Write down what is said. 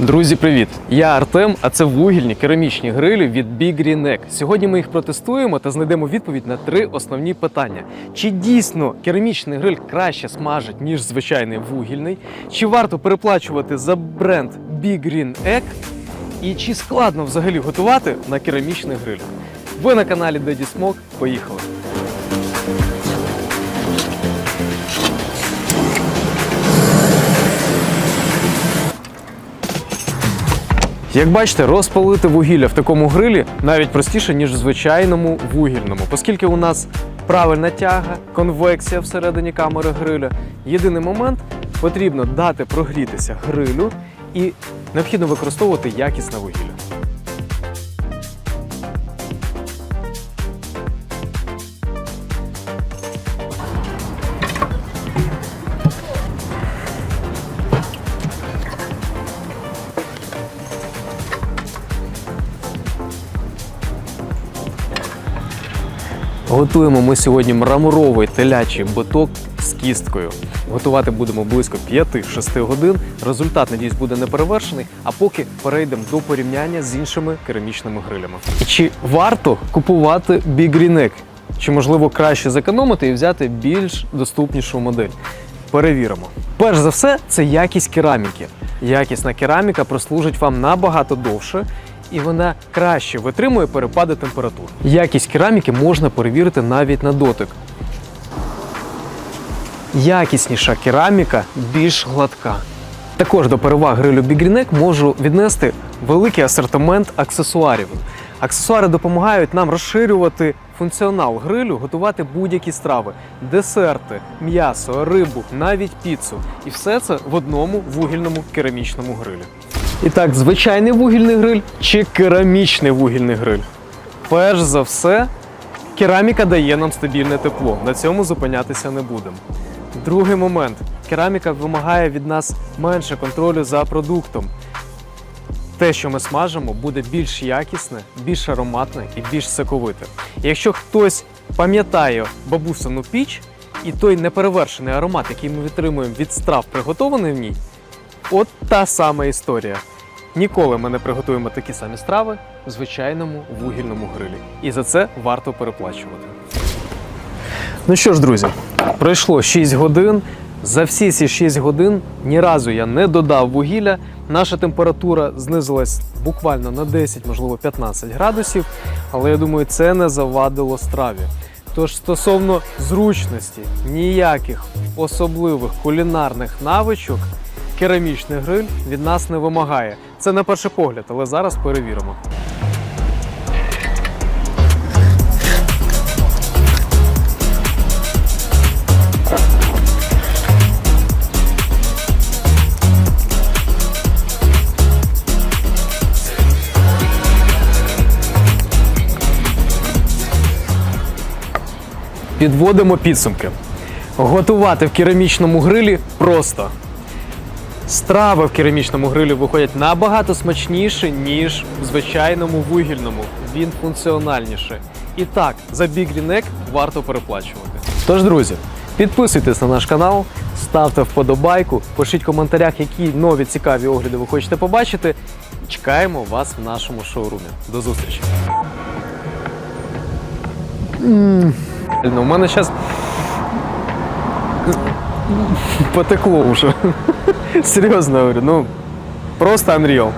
Друзі, привіт! Я Артем, а це вугільні керамічні грилі від Big Green Egg. Сьогодні ми їх протестуємо та знайдемо відповідь на три основні питання: чи дійсно керамічний гриль краще смажить, ніж звичайний вугільний? Чи варто переплачувати за бренд Big Green Egg? І чи складно взагалі готувати на керамічних грилях? Ви на каналі Daddy Smoke. Поїхали! Як бачите, розпалити вугілля в такому грилі навіть простіше, ніж в звичайному вугільному, оскільки у нас правильна тяга, конвексія всередині камери гриля. Єдиний момент потрібно дати прогрітися грилю і необхідно використовувати якісне вугілля. Готуємо ми сьогодні мраморовий телячий биток з кісткою. Готувати будемо близько 5-6 годин. Результат, надіюсь, буде неперевершений. А поки перейдемо до порівняння з іншими керамічними грилями. Чи варто купувати Egg? Чи можливо краще зекономити і взяти більш доступнішу модель? Перевіримо. Перш за все, це якість кераміки. Якісна кераміка прослужить вам набагато довше і вона краще витримує перепади температур. Якість кераміки можна перевірити навіть на дотик. Якісніша кераміка більш гладка. Також до переваг грилю Big можу віднести великий асортимент аксесуарів. Аксесуари допомагають нам розширювати функціонал грилю, готувати будь-які страви, десерти, м'ясо, рибу, навіть піцу. І все це в одному вугільному керамічному грилі. І так, звичайний вугільний гриль чи керамічний вугільний гриль? Перш за все, кераміка дає нам стабільне тепло. На цьому зупинятися не будемо. Другий момент. Кераміка вимагає від нас менше контролю за продуктом. Те, що ми смажимо, буде більш якісне, більш ароматне і більш соковите. Якщо хтось пам'ятає бабусину піч і той неперевершений аромат, який ми відтримуємо від страв, приготований в ній, От та сама історія. Ніколи ми не приготуємо такі самі страви в звичайному вугільному грилі. І за це варто переплачувати. Ну що ж, друзі, пройшло 6 годин. За всі ці 6 годин ні разу я не додав вугілля. Наша температура знизилась буквально на 10, можливо 15 градусів, але я думаю, це не завадило страві. Тож стосовно зручності, ніяких особливих кулінарних навичок керамічний гриль від нас не вимагає. Це на перший погляд, але зараз перевіримо. Підводимо підсумки. Готувати в керамічному грилі просто. Страви в керамічному грилі виходять набагато смачніше, ніж в звичайному вугільному. Він функціональніше. І так, за Big Green варто переплачувати. Тож, друзі, підписуйтесь на наш канал, ставте вподобайку, пишіть в коментарях, які нові цікаві огляди ви хочете побачити. Чекаємо вас в нашому шоурумі. До зустрічі. Ну, у мене зараз потекло уже. Серьезно говорю, ну просто unreal.